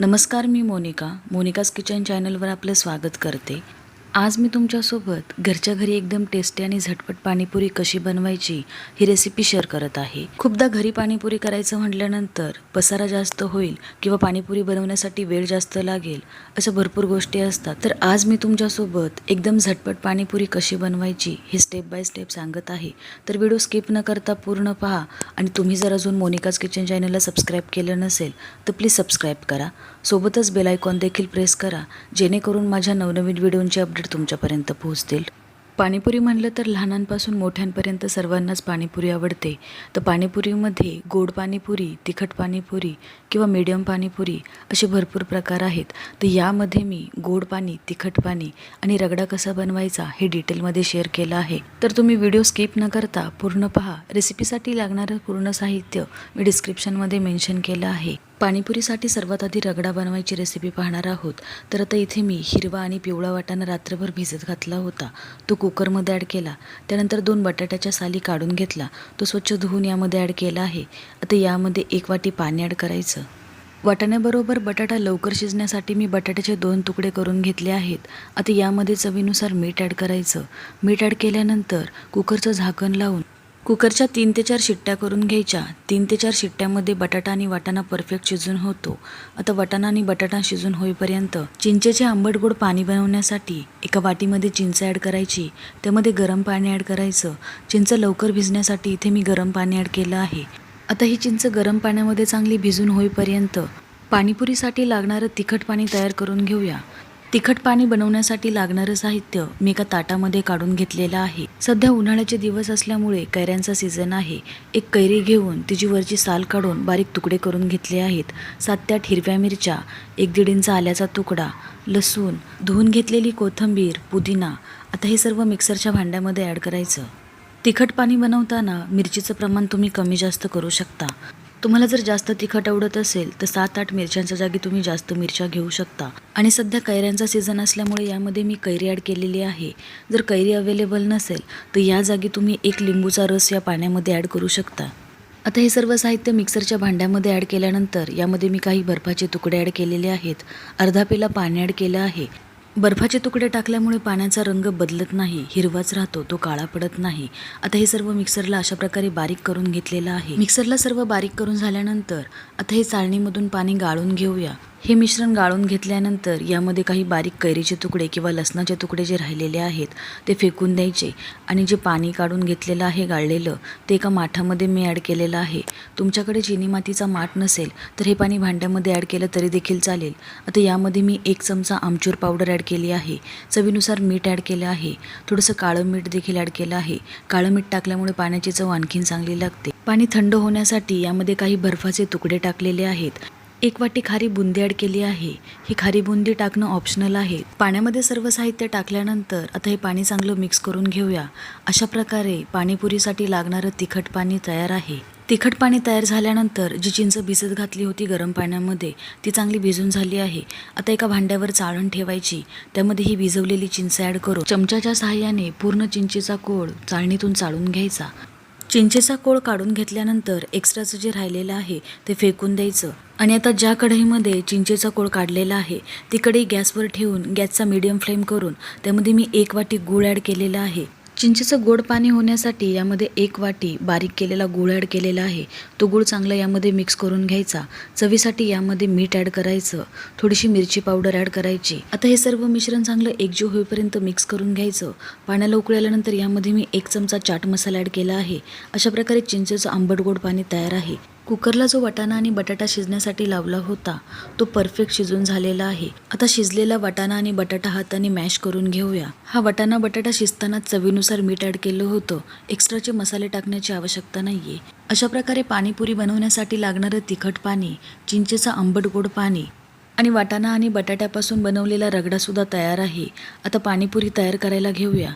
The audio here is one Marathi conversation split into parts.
नमस्कार मी मोनिका. मोनिकाज किचन चॅनलवर आपलं स्वागत करते. आज मी तुमच्यासोबत घरच्या घरी एकदम टेस्टी आणि झटपट पाणीपुरी कशी बनवायची ही रेसिपी शेअर करत आहे. खूपदा घरी पाणीपुरी करायचं म्हटल्यानंतर पसारा जास्त होईल किंवा पाणीपुरी बनवण्यासाठी वेळ जास्त लागेल अशा भरपूर गोष्टी असतात. तर आज मी तुमच्यासोबत एकदम झटपट पाणीपुरी कशी बनवायची हे स्टेप बाय स्टेप सांगत आहे. तर व्हिडिओ स्किप न करता पूर्ण पहा आणि तुम्ही जर अजून मोनिकाज किचन चॅनलला सबस्क्राईब केलं नसेल तर प्लीज सबस्क्राईब करा. सोबतच बेल आयकॉन देखील प्रेस करा जेणेकरून माझ्या नवनवीन व्हिडिओंचे अपडेट तुमच्यापर्यंत पोहोचतील. पाणीपुरी म्हणलं तर लहानांपासून मोठ्यांपर्यंत सर्वांनाच पाणीपुरी आवडते. तर पाणीपुरीमध्ये गोड पाणीपुरी तिखट पाणीपुरी किंवा मीडियम पाणीपुरी असे भरपूर प्रकार आहेत. तर यामध्ये मी गोड पाणी तिखट पाणी आणि रगडा कसा बनवायचा हे डिटेलमध्ये शेअर केलं आहे. तर तुम्ही व्हिडिओ स्किप न करता पूर्ण पहा. रेसिपीसाठी लागणारं पूर्ण साहित्य मी डिस्क्रिप्शनमध्ये मेन्शन केलं आहे. पाणीपुरीसाठी सर्वात आधी रगडा बनवायची रेसिपी पाहणार आहोत. तर आता इथे मी हिरवा आणि पिवळा वाटाणा रात्रभर भिजत घातला होता. तो कुकरमध्ये ॲड केला. त्यानंतर दोन बटाट्याच्या साली काढून घेतला. तो स्वच्छ धुवून यामध्ये ॲड केला आहे. आता यामध्ये एक वाटी पाणी ॲड करायचं. वाटाण्याबरोबर बटाटा लवकर शिजण्यासाठी मी बटाट्याचे दोन तुकडे करून घेतले आहेत. आता यामध्ये चवीनुसार मीठ ॲड करायचं. मीठ ॲड केल्यानंतर कुकरचं झाकण लावून कुकरच्या तीन ते चार शिट्ट्या करून घ्यायच्या. तीन ते चार शिट्ट्यामध्ये बटाटा आणि वाटाणा परफेक्ट शिजून होतो. आता वाटाणा आणि बटाटा शिजून होईपर्यंत चिंचेचे आंबट गोड पाणी बनवण्यासाठी एका वाटीमध्ये चिंच ॲड करायची. त्यामध्ये गरम पाणी ॲड करायचं. चिंच लवकर भिजण्यासाठी इथे मी गरम पाणी ॲड केलं आहे. आता ही चिंच गरम पाण्यामध्ये चांगली भिजून होईपर्यंत पाणीपुरीसाठी लागणारं तिखट पाणी तयार करून घेऊया. तिखट पाणी बनवण्यासाठी लागणारं साहित्य मी एका ताटामध्ये काढून घेतलेलं आहे. सध्या उन्हाळ्याचे दिवस असल्यामुळे कैऱ्यांचा सीझन आहे. एक कैरी घेऊन तिची वरची साल काढून बारीक तुकडे करून घेतले आहेत. सात ते आठ हिरव्या मिरच्या एक दीड इंच आल्याचा तुकडा लसूण धुवून घेतलेली कोथिंबीर पुदिना आता हे सर्व मिक्सरच्या भांड्यामध्ये ॲड करायचं. तिखट पाणी बनवताना मिरचीचं प्रमाण तुम्ही कमी जास्त करू शकता. तुम्हाला जर जास्त तिखट आवडत असेल तर सात आठ मिरच्यांच्या जागी तुम्ही जास्त मिरच्या घेऊ शकता. आणि सध्या कैऱ्यांचा सीझन असल्यामुळे यामध्ये मी कैरी ॲड केलेली आहे. जर कैरी अवेलेबल नसेल तर या जागी तुम्ही एक लिंबूचा रस या पाण्यामध्ये ॲड करू शकता. आता हे सर्व साहित्य मिक्सरच्या भांड्यामध्ये ॲड केल्यानंतर यामध्ये मी काही बर्फाचे तुकडे ॲड केलेले आहेत. अर्धा पेला पाणी ॲड केलं आहे. बर्फाचे तुकडे टाकल्यामुळे पाण्याचा रंग बदलत नाही हिरवाच राहतो तो काळा पडत नाही. आता हे सर्व मिक्सरला अशा प्रकारे बारीक करून घेतलेलं आहे. मिक्सरला सर्व बारीक करून झाल्यानंतर आता हे चाळणीमधून पाणी गाळून घेऊया. हे मिश्रण गाळून घेतल्यानंतर यामध्ये काही बारीक कैरीचे तुकडे किंवा लसणाचे तुकडे जे राहिलेले आहेत ते फेकून द्यायचे आणि जे पाणी काढून घेतलेलं आहे गाळलेलं ते एका माठामध्ये मी ॲड केलेलं आहे. तुमच्याकडे चिनी मातीचा माठ नसेल तर हे पाणी भांड्यामध्ये ॲड केलं तरी देखील चालेल. आता यामध्ये मी एक चमचा आमचूर पावडर ॲड केली आहे. चवीनुसार मीठ ॲड केलं आहे. थोडंसं काळं मीठ देखील ॲड केलं आहे. काळं मीठ टाकल्यामुळे पाण्याची चव आणखीन चांगली लागते. पाणी थंड होण्यासाठी यामध्ये काही बर्फाचे तुकडे टाकलेले आहेत. एक वाटी खारी बुंदी ॲड केली आहे. ही खारी बुंदी टाकणं ऑप्शनल आहे. पाण्यामध्ये सर्व साहित्य टाकल्यानंतर आता हे पाणी चांगलं मिक्स करून घेऊया. अशा प्रकारे पाणीपुरीसाठी लागणारं तिखट पाणी तयार आहे. तिखट पाणी तयार झाल्यानंतर जी चिंच भिजत घातली होती गरम पाण्यामध्ये ती चांगली भिजून झाली आहे. आता एका भांड्यावर चाळण ठेवायची. त्यामध्ये ही भिजवलेली चिंच ॲड करू चमच्याच्या सहाय्याने पूर्ण चिंचेचा कोळ चाळणीतून चाळून घ्यायचा. चिंचेचा कोळ काढून घेतल्यानंतर एक्स्ट्राचं जे राहिलेलं आहे ते फेकून द्यायचं. आणि आता ज्या कढईमध्ये चिंचेचा कोळ काढलेला आहे ती कढई गॅसवर ठेवून गॅसचा मीडियम फ्लेम करून त्यामध्ये मी एक वाटी गूळ ॲड केलेला आहे. चिंचेचं गोड पाणी होण्यासाठी यामध्ये एक वाटी बारीक केलेला गूळ ॲड केलेला आहे. तो गूळ चांगला यामध्ये मिक्स करून घ्यायचा. चवीसाठी यामध्ये मीठ ॲड करायचं. थोडीशी मिरची पावडर ॲड करायची. आता हे सर्व मिश्रण चांगलं एकजीव होईपर्यंत मिक्स करून घ्यायचं. पाण्याला उकळल्यानंतर यामध्ये मी एक चमचा चाट मसाला ॲड केला आहे. अशा प्रकारे चिंचेचं आंबट गोड पाणी तयार आहे. कुकरला जो वाटाणा आणि बटाटा शिजण्यासाठी लावला होता तो परफेक्ट शिजून झालेला आहे. आता शिजलेला वाटाणा आणि बटाटा हाताने मॅश करून घेऊया. हा वाटाणा बटाटा शिजताना चवीनुसार मीठ ॲड केलं होतं. एक्स्ट्राचे मसाले टाकण्याची आवश्यकता नाही आहे अशा प्रकारे पाणीपुरी बनवण्यासाठी लागणारं तिखट पाणी चिंचेचं आंबट गोड पाणी आणि वाटाणा आणि बटाट्यापासून बनवलेला रगडासुद्धा तयार आहे. आता पाणीपुरी तयार करायला घेऊया.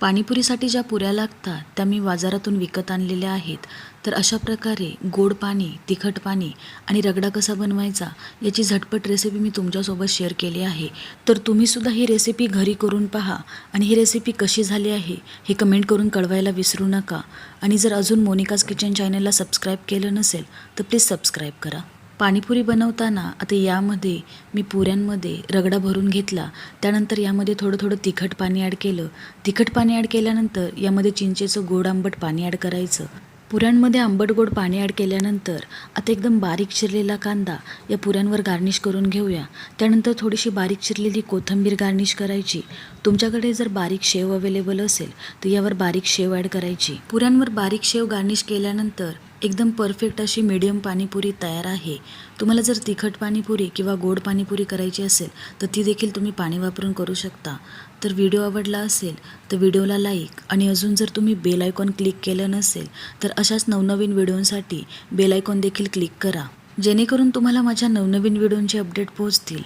पाणीपुरीसाठी ज्या पुऱ्या लागतात त्या मी बाजारातून विकत आणलेल्या आहेत. तर अशा प्रकारे गोड पाणी तिखट पाणी आणि रगडा कसा बनवायचा याची झटपट रेसिपी मी तुमच्यासोबत शेअर केली आहे. तर तुम्हीसुद्धा ही रेसिपी घरी करून पहा आणि ही रेसिपी कशी झाली आहे हे कमेंट करून कळवायला विसरू नका. आणि जर अजून मोनिकाज किचन चॅनलला सबस्क्राईब केलं नसेल तर प्लीज सबस्क्राईब करा. पाणीपुरी बनवताना आता यामध्ये मी पुऱ्यांमध्ये रगडा भरून घेतला. त्यानंतर यामध्ये थोडं थोडं तिखट पाणी ॲड केलं. तिखट पाणी ॲड केल्यानंतर यामध्ये चिंचेचं गोड आंबट पाणी ॲड करायचं. पुऱ्यांमध्ये आंबट गोड पाणी ॲड केल्यानंतर आता एकदम बारीक चिरलेला कांदा या पुऱ्यांवर गार्निश करून घेऊया. त्यानंतर थोडीशी बारीक चिरलेली कोथिंबीर गार्निश करायची. तुमच्याकडे जर बारीक शेव अवेलेबल असेल तर यावर बारीक शेव ॲड करायची. पुऱ्यांवर बारीक शेव गार्निश केल्यानंतर एकदम परफेक्ट अशी मीडियम पाणीपुरी तयार आहे. तुम्हाला जर तिखट पाणीपुरी किंवा गोड पाणीपुरी करायची असेल तर ती देखील तुम्ही पाणी वापरून करू शकता. तर व्हिडिओ आवडला असेल तर व्हिडिओला लाईक आणि अजून जर तुम्ही बेल आयकॉन क्लिक केलं नसेल तर अशाच नवनवीन व्हिडिओंसाठी बेल आयकॉन देखील क्लिक करा. जेणेकरून तुम्हाला माझ्या नवनवीन व्हिडिओंचे अपडेट पोहोचतील.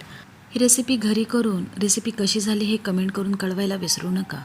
ही रेसिपी घरी करून रेसिपी कशी झाली हे कमेंट करून कळवायला विसरू नका.